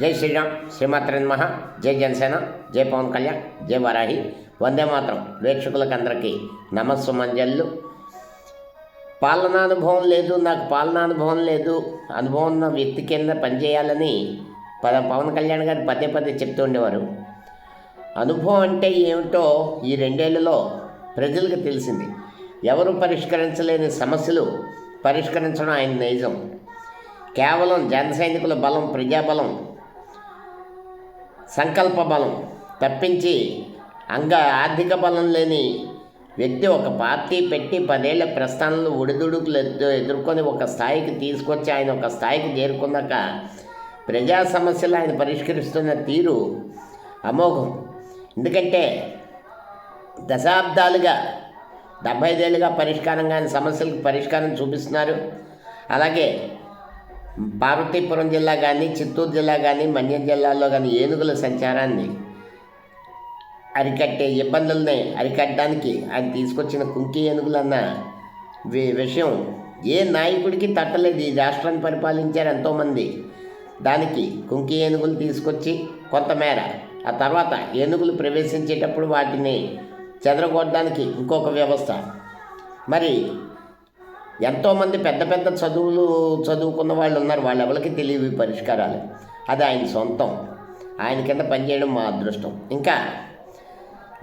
జై శ్రీరామ్ శ్రీమాత్ర నమః జై జనసేన జై పవన్ కళ్యాణ్ జై వరాహి. వందే మాత్రం వీక్షకులకు అందరికీ నమస్సు మంజల్లు పాలనానుభవం లేదు నాకు పాలనానుభవం లేదు. అనుభవం ఉన్న వ్యక్తి కింద పనిచేయాలని పద పవన్ కళ్యాణ్ గారు పదే పదే చెప్తూ ఉండేవారు. అనుభవం అంటే ఏమిటో ఈ రెండేళ్ళలో ప్రజలకు తెలిసింది. ఎవరు పరిష్కరించలేని సమస్యలు పరిష్కరించడం ఆయన నైజం. కేవలం జన సైనికుల బలం ప్రజాబలం సంకల్ప బలం తప్పించి అంగ ఆర్థిక బలం లేని వ్యక్తి ఒక పార్టీ పెట్టి పదేళ్ళ ప్రస్థానంలో ఒడిదుడుకులు ఎదుర్కొని ఒక స్థాయికి తీసుకొచ్చి ఆయన ఒక స్థాయికి చేరుకున్నాక ప్రజా సమస్యలు ఆయన పరిష్కరిస్తున్న తీరు అమోఘం. ఎందుకంటే దశాబ్దాలుగా డెబ్బై ఐదేళ్ళుగా పరిష్కారం కాని సమస్యలకు పరిష్కారం చూపిస్తున్నారు. అలాగే పార్వతీపురం జిల్లా కానీ చిత్తూరు జిల్లా కానీ మన్యం జిల్లాలో కానీ ఏనుగుల సంచారాన్ని అరికట్టే ఇబ్బందుల్ని అరికట్టడానికి ఆయన తీసుకొచ్చిన కుంకి ఏనుగులన్న వి- విషయం ఏ నాయకుడికి తట్టలేదు. ఈ రాష్ట్రాన్ని పరిపాలించారు ఎంతోమంది. దానికి కుంకి ఏనుగులు తీసుకొచ్చి కొంతమేర ఆ తర్వాత ఏనుగులు ప్రవేశించేటప్పుడు వాటిని చెదరగొట్టడానికి ఇంకొక వ్యవస్థ. మరి ఎంతోమంది పెద్ద పెద్ద చదువులు చదువుకున్న వాళ్ళు ఉన్నారు వాళ్ళు ఎవరికి పరిష్కారాలు. అది ఆయన సొంతం. ఆయన కింద పనిచేయడం మా అదృష్టం. ఇంకా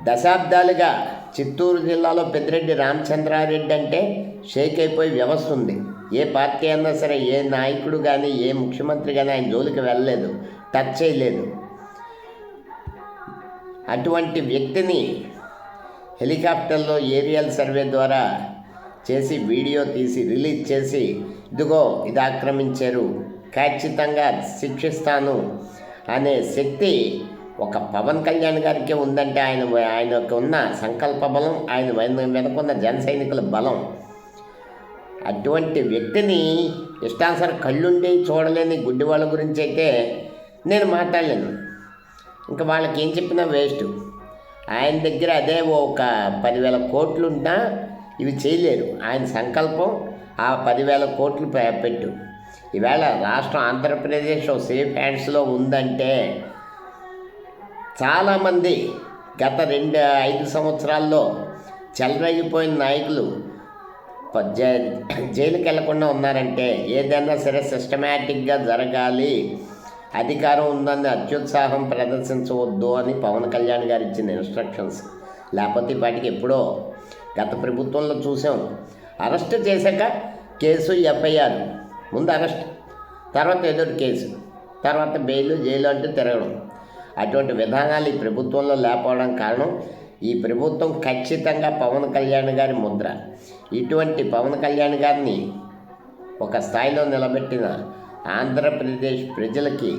దశాబ్దాలుగా చిత్తూరు జిల్లాలో పెద్దిరెడ్డి రామచంద్రారెడ్డి అంటే షేక్ అయిపోయి వ్యవస్థ ఉంది. ఏ పార్టీ అయినా సరే ఏ నాయకుడు కానీ ఏ ముఖ్యమంత్రి కానీ ఆయన జోలికి వెళ్ళలేదు టచ్ చేయలేదు. అటువంటి వ్యక్తిని హెలికాప్టర్లో ఏరియల్ సర్వే ద్వారా చేసి వీడియో తీసి రిలీజ్ చేసి ఇదిగో ఇది ఆక్రమించారు. ఖచ్చితంగా శిక్షిస్తాను అనే శక్తి ఒక పవన్ కళ్యాణ్ గారికి ఉందంటే ఆయన ఆయనకు ఉన్న సంకల్ప బలం ఆయన వెనుకున్న జన సైనికుల బలం. అటువంటి వ్యక్తిని ఇష్టానుసారం కళ్ళుండి చూడలేని గుడ్డి వాళ్ళ గురించి అయితే నేను మాట్లాడలేను. ఇంకా వాళ్ళకి ఏం చెప్పినా వేస్ట్. ఆయన దగ్గర అదే ఒక పదివేల కోట్లు ఇవి చేయలేరు. ఆయన సంకల్పం ఆ పదివేల కోట్లు పెట్టు. ఈవేళ రాష్ట్రం ఆంధ్రప్రదేశ్ సేఫ్ హ్యాండ్స్లో ఉందంటే చాలామంది గత రెండు ఐదు సంవత్సరాల్లో చెలరేగిపోయిన నాయకులు జైలుకి వెళ్ళకుండా ఉన్నారంటే ఏదైనా సరే సిస్టమేటిక్గా జరగాలి. అధికారం ఉందని అత్యుత్సాహం ప్రదర్శించవద్దు అని పవన్ కళ్యాణ్ గారు ఇచ్చిన ఇన్స్ట్రక్షన్స్. లేకపోతే వాటికి ఎప్పుడో గత ప్రభుత్వంలో చూసాం. అరెస్ట్ చేశాక కేసు ఎఫ్ఐఆర్. ముందు అరెస్ట్ తర్వాత ఎదురు కేసు తర్వాత బెయిల్ జైలు అంటూ తిరగడం. అటువంటి విధానాలు ఈ ప్రభుత్వంలో లేకపోవడం కారణం ఈ ప్రభుత్వం ఖచ్చితంగా పవన్ కళ్యాణ్ గారి ముద్ర. ఇటువంటి పవన్ కళ్యాణ్ గారిని ఒక స్థాయిలో నిలబెట్టిన ఆంధ్రప్రదేశ్ ప్రజలకి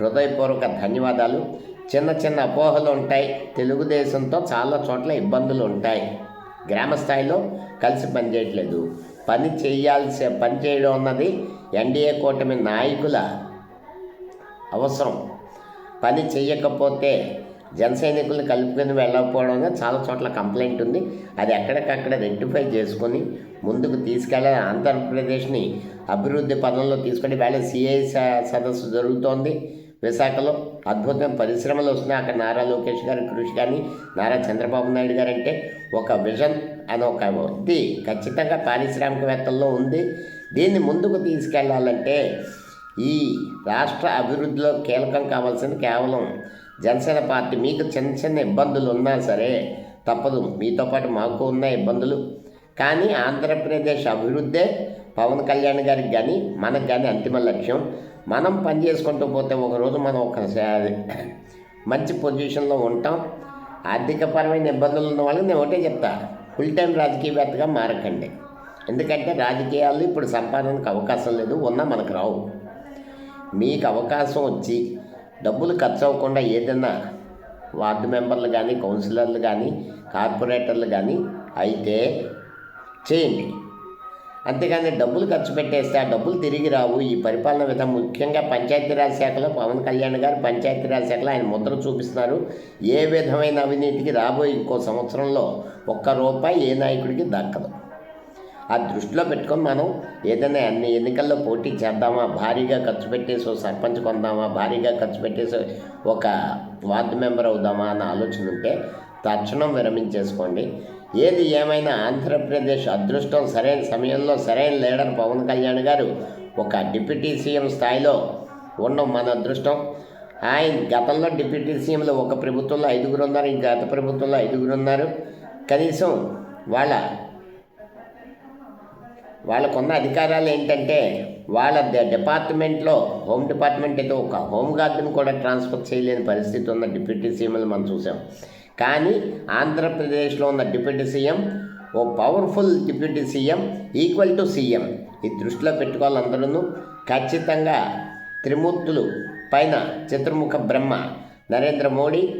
హృదయపూర్వక ధన్యవాదాలు. చిన్న చిన్న అపోహలు ఉంటాయి. తెలుగుదేశంతో చాలా చోట్ల ఇబ్బందులు ఉంటాయి. గ్రామ స్థాయిలో కలిసి పనిచేయట్లేదు. పని చేయాల్సి పని చేయడం అన్నది ఎన్డీఏ కూటమి నాయకుల అవసరం. పని చేయకపోతే జనసైనికులను కలుపుకొని వెళ్ళకపోవడం చాలా చోట్ల కంప్లైంట్ ఉంది. అది ఎక్కడికక్కడ రెక్టిఫై చేసుకొని ముందుకు తీసుకెళ్ళాలి ఆంధ్రప్రదేశ్ని అభివృద్ధి పదంలో తీసుకొని వేళ సిఐ సదస్సు జరుగుతోంది. విశాఖలో అద్భుతమైన పరిశ్రమలు వస్తున్నాయి. అక్కడ నారా లోకేష్ గారి కృషి కానీ నారా చంద్రబాబు నాయుడు గారు అంటే ఒక విజన్ అని ఒక వృత్తి ఖచ్చితంగా పారిశ్రామికవేత్తల్లో ఉంది. దీన్ని ముందుకు తీసుకెళ్ళాలంటే ఈ రాష్ట్ర అభివృద్ధిలో కీలకం కావాల్సింది కేవలం జనసేన పార్టీ. మీకు చిన్న చిన్న ఇబ్బందులు ఉన్నా సరే తప్పదు. మీతో పాటు మాకు ఉన్న ఇబ్బందులు. కానీ ఆంధ్రప్రదేశ్ అభివృద్ధే. పవన్ కళ్యాణ్ గారికి కానీ మనకు కానీ అంతిమ లక్ష్యం. మనం పని చేసుకుంటూ పోతే ఒకరోజు మనం ఒక మంచి పొజిషన్లో ఉంటాం. ఆర్థికపరమైన ఇబ్బందులు ఉన్న వాళ్ళకి నేను ఒకటే చెప్తా. ఫుల్ టైం రాజకీయవేత్తగా మారకండి. ఎందుకంటే రాజకీయాల్లో ఇప్పుడు సంపాదనకు అవకాశం లేదు ఉన్నా మనకు రావు. మీకు అవకాశం వచ్చి డబ్బులు ఖర్చు అవ్వకుండా ఏదైనా వార్డు మెంబర్లు కానీ కౌన్సిలర్లు కానీ కార్పొరేటర్లు కానీ అయితే చేయండి. అంతేగాని డబ్బులు ఖర్చు పెట్టేస్తే ఆ డబ్బులు తిరిగి రావు. ఈ పరిపాలన విధానం ముఖ్యంగా పంచాయతీరాజ్ శాఖలో పవన్ కళ్యాణ్ గారు పంచాయతీరాజ్ శాఖలో ఆయన ముద్ర చూపిస్తున్నారు. ఏ విధమైన అవినీతికి రాబోయే ఇంకో సంవత్సరంలో ఒక్క రూపాయి ఏ నాయకుడికి దక్కదు. ఆ దృష్టిలో పెట్టుకొని మనం ఏదైనా అన్ని ఎన్నికల్లో పోటీ చేద్దామా భారీగా ఖర్చు పెట్టేసో సర్పంచ్ కొందామా భారీగా ఖర్చు పెట్టేసి ఒక వార్డు మెంబర్ అవుదామా అన్న ఆలోచన ఉంటే తక్షణం విరమించేసుకోండి. ఏది ఏమైనా ఆంధ్రప్రదేశ్ అదృష్టం సరైన సమయంలో సరైన లీడర్ పవన్ కళ్యాణ్ గారు ఒక డిప్యూటీ సీఎం స్థాయిలో ఉండడం మన అదృష్టం. ఆయన గతంలో డిప్యూటీ సీఎంలు ఒక ప్రభుత్వంలో ఐదుగురు ఉన్నారు ఈ గత ప్రభుత్వంలో ఐదుగురు ఉన్నారు. కనీసం వాళ్ళ వాళ్ళకున్న అధికారాలు ఏంటంటే వాళ్ళ డిపార్ట్మెంట్లో హోమ్ డిపార్ట్మెంట్ అయితే ఒక హోమ్ గార్డును కూడా ట్రాన్స్ఫర్ చేయలేని పరిస్థితి ఉన్న డిప్యూటీ సీఎంలు మనం చూసాం. కానీ ఆంధ్రప్రదేశ్లో ఉన్న deputy CM oh powerful deputy CM equal to CM. ఈ దృష్టిలో పెట్టుకోవాలి అందరూ ఖచ్చితంగా త్రిమూర్తులు పైన చతుర్ముఖ బ్రహ్మ నరేంద్ర మోడీ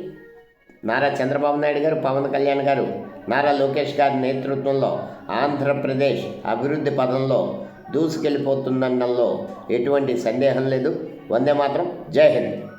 నారా చంద్రబాబు నాయుడు గారు పవన్ కళ్యాణ్ గారు నారా లోకేష్ గారి నేతృత్వంలో ఆంధ్రప్రదేశ్ అభివృద్ధి పదంలో దూసుకెళ్ళిపోతుందనడంలో ఎటువంటి సందేహం లేదు. వందే మాత్రం. జై హింద్.